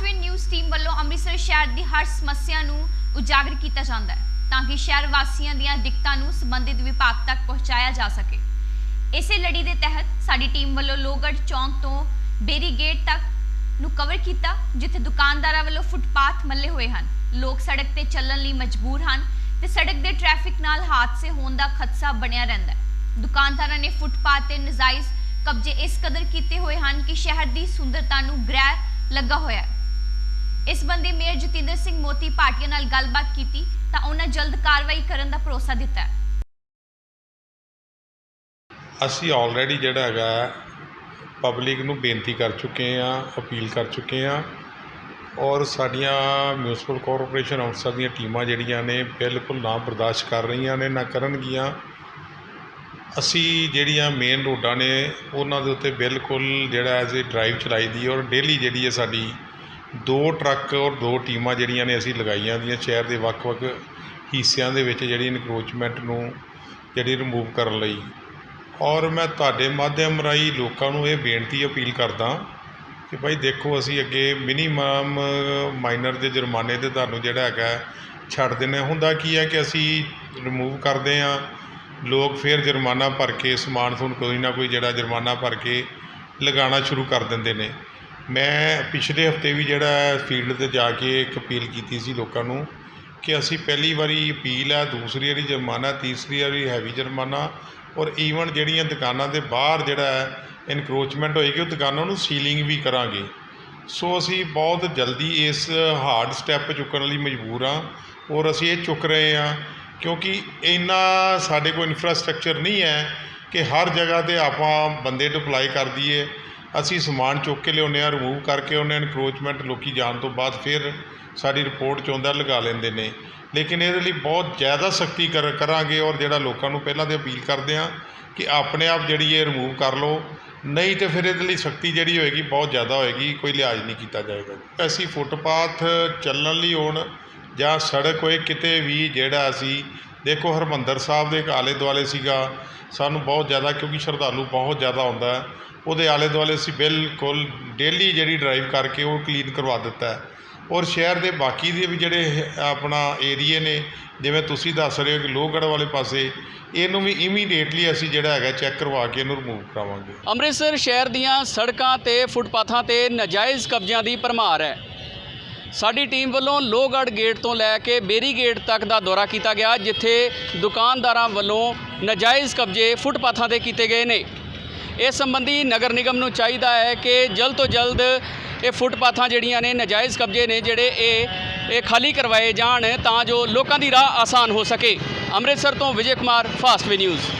Fastway news team ਵੱਲੋਂ ਅੰਮ੍ਰਿਤਸਰ ਸ਼ਹਿਰ ਦੀ ਹਰ ਸਮੱਸਿਆ ਨੂੰ ਉਜਾਗਰ ਕੀਤਾ ਜਾਂਦਾ ਹੈ ਤਾਂ ਕਿ ਸ਼ਹਿਰ ਵਾਸੀਆਂ ਦੀਆਂ ਦਿੱਕਤਾਂ ਨੂੰ ਸੰਬੰਧਿਤ ਵਿਭਾਗ ਤੱਕ ਪਹੁੰਚਾਇਆ ਜਾ ਸਕੇ। ਇਸੇ ਲੜੀ ਦੇ ਤਹਿਤ ਸਾਡੀ ਟੀਮ ਵੱਲੋਂ ਲੋਗੜ ਚੌਂਕ ਤੋਂ ਬੇਰੀ ਗੇਟ ਤੱਕ ਨੂੰ ਕਵਰ ਕੀਤਾ, ਜਿੱਥੇ ਦੁਕਾਨਦਾਰਾਂ ਵੱਲੋਂ ਫੁੱਟਪਾਥ ਮੱਲੇ ਹੋਏ ਹਨ। ਲੋਕ ਸੜਕ ਤੇ ਚੱਲਣ ਲਈ ਮਜਬੂਰ ਹਨ ਤੇ ਸੜਕ ਦੇ ਟ੍ਰੈਫਿਕ ਨਾਲ ਹਾਦਸੇ ਹੋਣ ਦਾ ਖਦਸ਼ਾ ਬਣਿਆ ਰਹਿੰਦਾ ਹੈ। ਦੁਕਾਨਦਾਰਾਂ ਨੇ ਫੁੱਟਪਾਥ ਤੇ ਨਜਾਇਜ਼ ਕਬਜ਼ੇ ਇਸ ਕਦਰ ਕੀਤੇ ਹੋਏ ਹਨ ਕਿ ਸ਼ਹਿਰ ਦੀ ਸੁੰਦਰਤਾ ਨੂੰ ਗ੍ਰਹਿ ਲੱਗਾ ਹੋਇਆ ਹੈ। ਇਸ ਬੰਦੇ ਮੇਅਰ ਜਤਿੰਦਰ ਸਿੰਘ ਮੋਤੀ ਭਾਟੀਆ ਨਾਲ ਗੱਲਬਾਤ ਕੀਤੀ ਤਾਂ ਉਹਨਾਂ ਜਲਦ ਕਾਰਵਾਈ ਕਰਨ ਦਾ ਭਰੋਸਾ ਦਿੱਤਾ। ਹੈ ਅਸੀਂ ਆਲਰੇਡੀ ਜਿਹੜਾ ਹੈਗਾ ਪਬਲਿਕ ਨੂੰ ਬੇਨਤੀ ਕਰ ਚੁੱਕੇ ਆ ਅਪੀਲ ਕਰ ਚੁੱਕੇ ਆ ਔਰ ਸਾਡੀਆਂ ਮਿਊਨਿਸਪਲ ਕਾਰਪੋਰੇਸ਼ਨ ਅਫਸਰ ਦੀਆਂ ਟੀਮਾਂ ਜਿਹੜੀਆਂ ਨੇ ਬਿਲਕੁਲ ਨਾ ਬਰਦਾਸ਼ਤ ਕਰ ਰਹੀਆਂ ਨੇ, ਨਾ ਕਰਨਗੀਆਂ। ਅਸੀਂ ਜਿਹੜੀਆਂ ਮੇਨ ਰੋਡਾਂ ਨੇ, ਉਹਨਾਂ ਦੇ ਉੱਤੇ ਬਿਲਕੁਲ ਜਿਹੜਾ ਐਜ਼ ਏ ਡਰਾਈਵ ਚਲਾਈ ਦੀ ਔਰ ਡੇਲੀ ਜਿਹੜੀ ਹੈ ਸਾਡੀ ਦੋ ਟਰੱਕ ਔਰ ਦੋ ਟੀਮਾਂ ਜਿਹੜੀਆਂ ਨੇ ਅਸੀਂ ਲਗਾਈਆਂ ਦੀਆਂ ਸ਼ਹਿਰ ਦੇ ਵੱਖ-ਵੱਖ ਹਿੱਸਿਆਂ ਦੇ ਵਿੱਚ ਜਿਹੜੀ ਇਨਕਰੋਚਮੈਂਟ ਨੂੰ ਜਿਹੜੀ ਰਿਮੂਵ ਕਰਨ ਲਈ ਔਰ ਮੈਂ ਤੁਹਾਡੇ ਮਾਧਿਅਮ ਰਾਹੀਂ ਲੋਕਾਂ ਨੂੰ ਇਹ ਬੇਨਤੀ ਅਪੀਲ ਕਰਦਾ ਕਿ ਭਾਈ ਦੇਖੋ ਅਸੀਂ ਅੱਗੇ ਮਿਨੀਮਮ ਮਾਈਨਰ ਦੇ ਜੁਰਮਾਨੇ ਤੇ ਤੁਹਾਨੂੰ ਜਿਹੜਾ ਹੈਗਾ ਛੱਡ ਦਿੰਦੇ ਹਾਂ। ਹੁੰਦਾ ਕੀ ਹੈ ਕਿ ਅਸੀਂ ਰਿਮੂਵ ਕਰਦੇ ਹਾਂ, ਲੋਕ ਫਿਰ ਜੁਰਮਾਨਾ ਭਰ ਕੇ, ਸਮਾਨ ਤੁਹਾਨੂੰ ਕੋਈ ਨਾ ਕੋਈ ਜਿਹੜਾ ਜੁਰਮਾਨਾ ਭਰ ਕੇ ਲਗਾਉਣਾ ਸ਼ੁਰੂ ਕਰ ਦਿੰਦੇ ਨੇ ਮੈਂ ਪਿਛਲੇ ਹਫ਼ਤੇ ਵੀ ਜਿਹੜਾ ਫੀਲਡ ਤੇ ਜਾ ਕੇ ਇੱਕ ਅਪੀਲ ਕੀਤੀ ਸੀ ਲੋਕਾਂ ਨੂੰ ਕਿ ਅਸੀਂ ਪਹਿਲੀ ਵਾਰੀ ਅਪੀਲ ਹੈ, ਦੂਸਰੀ ਵਾਰੀ ਜੁਰਮਾਨਾ, ਤੀਸਰੀ ਵਾਰੀ ਹੈਵੀ ਜੁਰਮਾਨਾ ਔਰ ਈਵਨ ਜਿਹੜੀਆਂ ਦੁਕਾਨਾਂ ਦੇ ਬਾਹਰ ਜਿਹੜਾ ਹੈ ਇਨਕਰੋਚਮੈਂਟ ਹੋਏਗੀ, ਉਹ ਦੁਕਾਨਾਂ ਨੂੰ ਸੀਲਿੰਗ ਵੀ ਕਰਾਂਗੇ। ਸੋ ਅਸੀਂ ਬਹੁਤ ਜਲਦੀ ਇਸ ਹਾਰਡ ਸਟੈਪ ਚੁੱਕਣ ਲਈ ਮਜਬੂਰ ਹਾਂ ਔਰ ਅਸੀਂ ਇਹ ਚੁੱਕ ਰਹੇ ਹਾਂ ਕਿਉਂਕਿ ਇੰਨਾ ਸਾਡੇ ਕੋਲ ਇਨਫਰਾਸਟ੍ਰਕਚਰ ਨਹੀਂ ਹੈ ਕਿ ਹਰ ਜਗ੍ਹਾ ਤੇ ਆਪਾਂ ਬੰਦੇ ਡਿਪਲਾਈ ਕਰ ਦਈਏ। ਅਸੀਂ ਸਮਾਨ ਚੁੱਕ ਕੇ ਲਿਆਉਂਦੇ ਹਾਂ ਰਿਮੂਵ ਕਰਕੇ ਉਹਨੇ ਇਨਕਰੋਚਮੈਂਟ ਲੋਕੀ ਜਾਣ ਤੋਂ ਬਾਅਦ ਫਿਰ ਸਾਡੀ ਰਿਪੋਰਟ 'ਚ ਆਉਂਦਾ ਲਗਾ ਲੈਂਦੇ ਨੇ। ਲੇਕਿਨ ਇਹਦੇ ਲਈ ਬਹੁਤ ਜ਼ਿਆਦਾ ਸਖਤੀ ਕਰ, ਕਰਾਂਗੇ ਔਰ ਜਿਹੜਾ ਲੋਕਾਂ ਨੂੰ ਪਹਿਲਾਂ ਤੇ ਅਪੀਲ ਕਰਦੇ ਹਾਂ ਕਿ ਆਪਣੇ ਆਪ ਜਿਹੜੀ ਇਹ ਰਿਮੂਵ ਕਰ ਲਓ। ਨਹੀਂ ਤੇ ਫਿਰ ਇਹਦੇ ਲਈ ਸਖਤੀ ਜਿਹੜੀ ਹੋਏਗੀ ਬਹੁਤ ਜ਼ਿਆਦਾ ਹੋਏਗੀ, ਕੋਈ ਲਿਹਾਜ਼ ਨਹੀਂ ਕੀਤਾ ਜਾਏਗਾ। ਅਸੀਂ ਫੁੱਟਪਾਥ ਚੱਲਣ ਲਈ ਹੋਣ ਜਾਂ ਸੜਕ ਹੋਏ ਕਿਤੇ ਵੀ ਜਿਹੜਾ ਅਸੀਂ, ਦੇਖੋ ਹਰਮੰਦਰ ਸਾਹਿਬ ਦੇ ਆਲੇ ਦੁਆਲੇ ਸੀਗਾ, ਸਾਨੂੰ ਬਹੁਤ ਜ਼ਿਆਦਾ ਕਿਉਂਕਿ ਸ਼ਰਧਾਲੂ ਬਹੁਤ ਜ਼ਿਆਦਾ ਆਉਂਦਾ। ਉਹਦੇ ਆਲੇ ਦੁਆਲੇ ਅਸੀਂ ਬਿਲਕੁਲ ਡੇਲੀ ਜਿਹੜੀ ਡਰਾਈਵ ਕਰਕੇ ਉਹ ਕਲੀਨ ਕਰਵਾ ਦਿੱਤਾ ਔਰ ਸ਼ਹਿਰ ਦੇ ਬਾਕੀ ਦੇ ਵੀ ਜਿਹੜੇ ਆਪਣਾ ਏਰੀਏ ਨੇ, ਜਿਵੇਂ ਤੁਸੀਂ ਦੱਸ ਰਹੇ ਹੋ ਕਿ ਲੋਹਗੜ੍ਹ ਵਾਲੇ ਪਾਸੇ, ਇਹਨੂੰ ਵੀ ਇਮੀਡੀਏਟਲੀ ਅਸੀਂ ਜਿਹੜਾ ਹੈਗਾ ਚੈੱਕ ਕਰਵਾ ਕੇ ਇਹਨੂੰ ਰਿਮੂਵ ਕਰਾਵਾਂਗੇ। ਅੰਮ੍ਰਿਤਸਰ ਸ਼ਹਿਰ ਦੀਆਂ ਸੜਕਾਂ ਤੇ, ਫੁੱਟਪਾਥਾਂ ਤੇ ਨਜਾਇਜ਼ ਕਬਜ਼ਿਆਂ ਦੀ ਭਰਮਾਰ ਹੈ। ਸਾਡੀ ਟੀਮ ਵੱਲੋਂ ਲੋਹਗੜ੍ਹ ਗੇਟ ਤੋਂ ਲੈ ਕੇ ਬੇਰੀ ਗੇਟ ਤੱਕ ਦਾ ਦੌਰਾ ਕੀਤਾ ਗਿਆ, ਜਿੱਥੇ ਦੁਕਾਨਦਾਰਾਂ ਵੱਲੋਂ ਨਜਾਇਜ਼ ਕਬਜ਼ੇ ਫੁੱਟਪਾਥਾਂ ਤੇ ਕੀਤੇ ਗਏ ਨੇ। ਇਸ ਸੰਬੰਧੀ ਨਗਰ ਨਿਗਮ ਨੂੰ ਚਾਹੀਦਾ ਹੈ ਕਿ ਜਲਦ ਤੋਂ ਜਲਦ ਇਹ ਫੁੱਟਪਾਥਾਂ ਜਿਹੜੀਆਂ ਨੇ, ਨਜਾਇਜ਼ ਕਬਜ਼ੇ ਨੇ ਜਿਹੜੇ ਇਹ ਇਹ ਖਾਲੀ ਕਰਵਾਏ ਜਾਣ ਤਾਂ ਜੋ ਲੋਕਾਂ ਦੀ ਰਾਹ ਆਸਾਨ ਹੋ ਸਕੇ। ਅੰਮ੍ਰਿਤਸਰ ਤੋਂ Vijay Kumar, fast Fastway news.